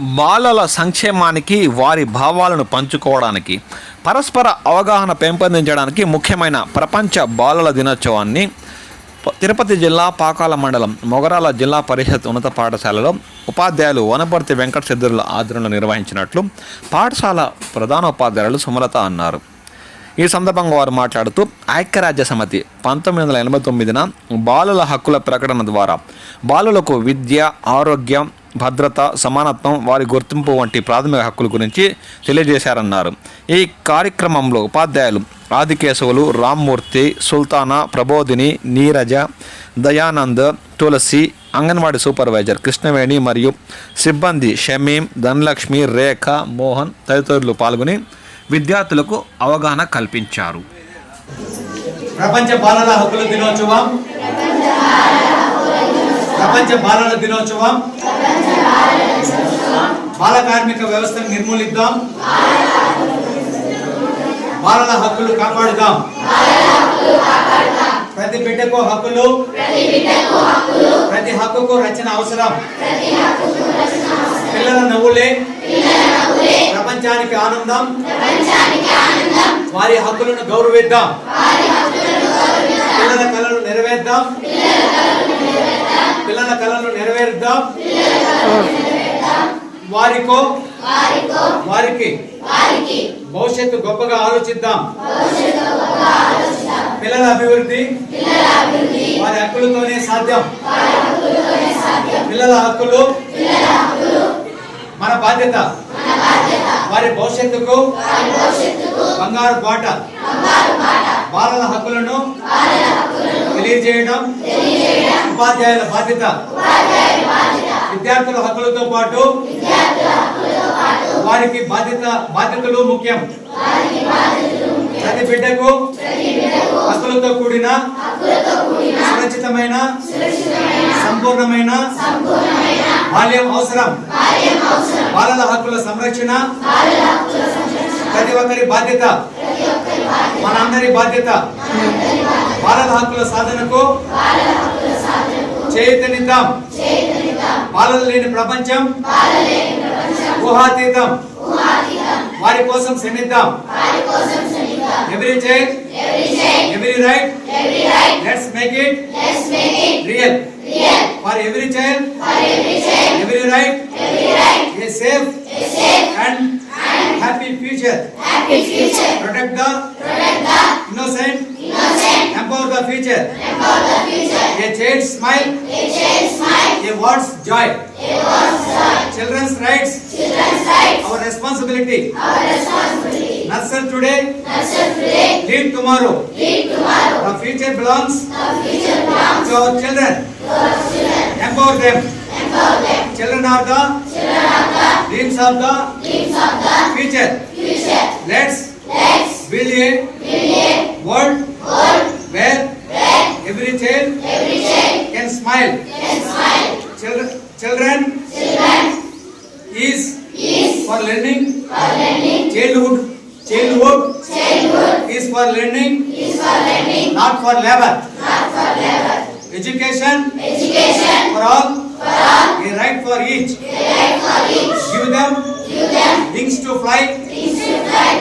బాలల సంక్షేమానికి వారి భావాలను పంచుకోవడానికి పరస్పర అవగాహన పెంపొందించడానికి ముఖ్యమైన ప్రపంచ బాలల దినోత్సవాన్ని తిరుపతి జిల్లా పాకాల మండలం మొగరాల జిల్లా పరిషత్ ఉన్నత పాఠశాలలో ఉపాధ్యాయులు వనపర్తి వెంకట సిద్ధుల ఆధ్వర్యంలో నిర్వహించినట్లు పాఠశాల ప్రధానోపాధ్యాయులు సుమలత అన్నారు. ఈ సందర్భంగా వారు మాట్లాడుతూ ఐక్యరాజ్య సమితి పంతొమ్మిది వందల ఎనభై తొమ్మిదిన బాలుల హక్కుల ప్రకటన ద్వారా బాలులకు విద్య ఆరోగ్యం భద్రత సమానత్వం వారి గుర్తింపు వంటి ప్రాథమిక హక్కుల గురించి తెలియజేశారన్నారు. ఈ కార్యక్రమంలో ఉపాధ్యాయులు ఆదికేశవులు రామ్మూర్తి సుల్తానా ప్రబోధిని నీరజ దయానంద్ తులసి అంగన్వాడీ సూపర్వైజర్ కృష్ణవేణి మరియు సిబ్బంది షమీం ధనలక్ష్మి రేఖ మోహన్ తదితరులు పాల్గొని విద్యార్థులకు అవగాహన కల్పించారు. ప్రపంచ బాలల హక్కుల దినోత్సవం. ప్రపంచ బాలల దినోత్సవం. బాల కార్మిక వ్యవస్థను నిర్మూలిద్దాం. బాలల హక్కులు కాపాడుదాం. ప్రతి బిడ్డకు హక్కులు. ప్రతి హక్కుకు రచన అవసరం. పిల్లల నవ్వులే. ప్రపంచానికి ఆనందం. వారి హక్కులను గౌరవిద్దాం. పిల్లల కళలు నెరవేర్దాం. పిల్లల కళలు నెరవేరుద్దాం వారికో వారికి భవిష్యత్తు గొప్పగా ఆలోచిద్దాం. పిల్లల అభివృద్ధి వారి హక్కులతోనే సాధ్యం. పిల్లల హక్కులు మన బాధ్యత. వారి భవిష్యత్తుకు బంగారు బాట. బాలల హక్కులను తెలియజేయడం ఉపాధ్యాయుల బాధ్యత. విద్యార్థుల హక్కులతో పాటు వారికి బాధ్యత బాధ్యతలు ముఖ్యం. ప్రతి బిడ్డకు హక్కులతో కూడిన సురక్షితమైన సంపూర్ణమైన బాల్యం అవసరం. బాలల హక్కుల సంరక్షణ. ప్రతి ఒక్కరి బాధ్యత. మనందరి బాధ్యత. బాలల హక్కుల సాధనకు చేయుతనిద్దాం బాలలు లేని ప్రపంచం. ఊహాతీతం. వారి కోసం శ్రమిద్దాం every child every right let's make it real for every child, for every, child, every right, every right, a safe, a safe and, and happy future. Happy future. Protect the, protect the innocent, innocent, empower the future, empower the future. A child's smile, a child's smile, a word's joy, a word's joy. Children's rights, children's rights. Our responsibility, our responsibility. Nurture today, nurture today. Lead tomorrow, lead tomorrow. The future belongs, the future belongs to our children empower them. Empower them. Children are the Children are the. dreams of the dreams of the future. Future. Let's let's build a build a world world where where every child every child can smile can smile. Children children children is is for learning for learning childhood childhood childhood is for learning is for learning not for labor not for labor education education for all? A right for each. Give them wings to fly.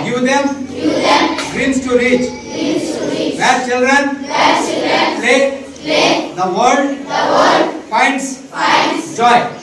give them dreams to reach. where children play. the world the world. Finds, finds joy